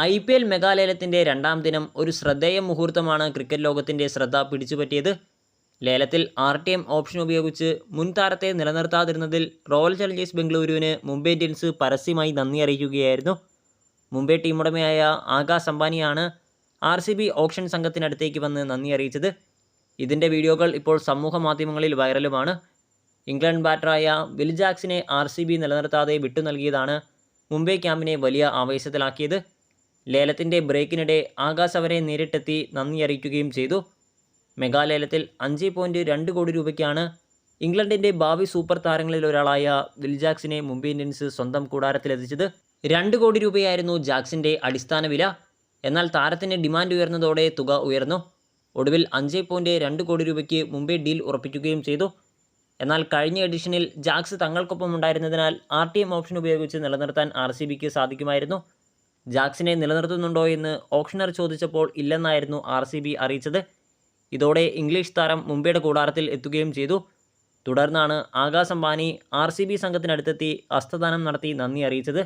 I P L മെഗാലേലത്തിന്റെ രണ്ടാം ദിനം ഒരു ശ്രദ്ധേയ മുഹൂർത്തമാണ് ക്രിക്കറ്റ് ലോകത്തിന്റെ ശ്രദ്ധ പിടിച്ചുപറ്റിയത്. ലേലത്തിൽ ആർ ടി എം ഓപ്ഷൻ ഉപയോഗിച്ച് മുൻ താരത്തെ നിലനിർത്താതിരുന്നതിൽ റോയൽ ചലഞ്ചേഴ്സ് ബംഗളൂരുവിന് മുംബൈ ഇന്ത്യൻസ് പരസ്യമായി നന്ദി അറിയിക്കുകയായിരുന്നു. മുംബൈ ടീമുടമയായ ആകാശ് അംബാനിയാണ് ആർ സി ബി ഓപ്ഷൻ സംഘത്തിനടുത്തേക്ക് വന്ന് നന്ദി അറിയിച്ചത്. ഇതിന്റെ വീഡിയോകൾ ഇപ്പോൾ സമൂഹ മാധ്യമങ്ങളിൽ വൈറലുമാണ്. ഇംഗ്ലണ്ട് ബാറ്ററായ വിൽ ജാക്സിനെ ആർ സി ബി നിലനിർത്താതെ വിട്ടു നൽകിയതാണ് മുംബൈ ക്യാമ്പിനെ വലിയ ആവേശത്തിലാക്കിയത്. ലേലത്തിന്റെ ബ്രേക്കിനിടെ ആകാശ് അവരെ നേരിട്ടെത്തി നന്ദി അറിയിക്കുകയും ചെയ്തു. മെഗാലേലത്തിൽ അഞ്ച് പോയിന്റ് രണ്ട് കോടി രൂപയ്ക്കാണ് ഇംഗ്ലണ്ടിന്റെ ഭാവി സൂപ്പർ താരങ്ങളിൽ ഒരാളായ വിൽജാക്സിനെ മുംബൈ ഇന്ത്യൻസ് സ്വന്തം കൂടാരത്തിലെത്തിച്ചത് രണ്ട് കോടി രൂപയായിരുന്നു ജാക്സിന്റെ അടിസ്ഥാന വില. എന്നാൽ താരത്തിന് ഡിമാൻഡ് ഉയർന്നതോടെ തുക ഉയർന്നു. ഒടുവിൽ അഞ്ച് പോയിന്റ് രണ്ട് കോടി രൂപയ്ക്ക് മുംബൈ ഡീൽ ഉറപ്പിക്കുകയും ചെയ്തു. എന്നാൽ കഴിഞ്ഞ എഡിഷനിൽ ജാക്സ് തങ്ങൾക്കൊപ്പം ഉണ്ടായിരുന്നതിനാൽ ആർ ടി എം ഓപ്ഷൻ ഉപയോഗിച്ച് നിലനിർത്താൻ ആർ സി ബിക്ക് സാധിക്കുമായിരുന്നു. ജാക്സിനെ നിലനിർത്തുന്നുണ്ടോ എന്ന് ഓപ്ഷണർ ചോദിച്ചപ്പോൾ ഇല്ലെന്നായിരുന്നു ആർ അറിയിച്ചത്. ഇതോടെ ഇംഗ്ലീഷ് താരം മുംബൈയുടെ കൂടാരത്തിൽ എത്തുകയും ചെയ്തു. തുടർന്നാണ് Akash Ambani R C B സംഘത്തിനടുത്തെത്തി ഹസ്തദാനം നടത്തി നന്ദി അറിയിച്ചത്.